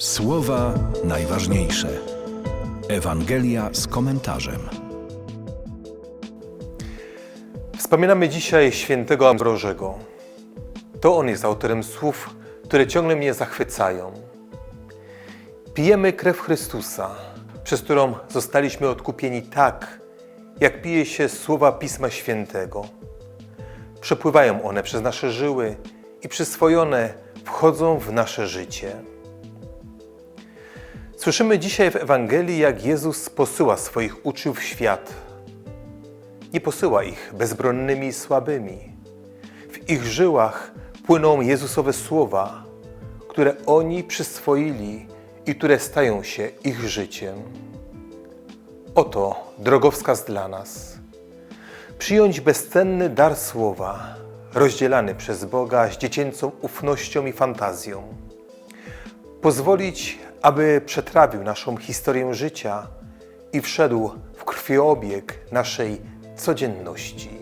Słowa najważniejsze. Ewangelia z komentarzem. Wspominamy dzisiaj świętego Ambrożego. To on jest autorem słów, które ciągle mnie zachwycają. Pijemy krew Chrystusa, przez którą zostaliśmy odkupieni tak, jak pije się słowa Pisma Świętego. Przepływają one przez nasze żyły i przyswojone wchodzą w nasze życie. Słyszymy dzisiaj w Ewangelii, jak Jezus posyła swoich uczniów w świat. Nie posyła ich bezbronnymi i słabymi. W ich żyłach płyną Jezusowe słowa, które oni przyswoili i które stają się ich życiem. Oto drogowskaz dla nas. Przyjąć bezcenny dar słowa, rozdzielany przez Boga z dziecięcą ufnością i fantazją. Pozwolić, aby przetrawił naszą historię życia i wszedł w krwiobieg naszej codzienności.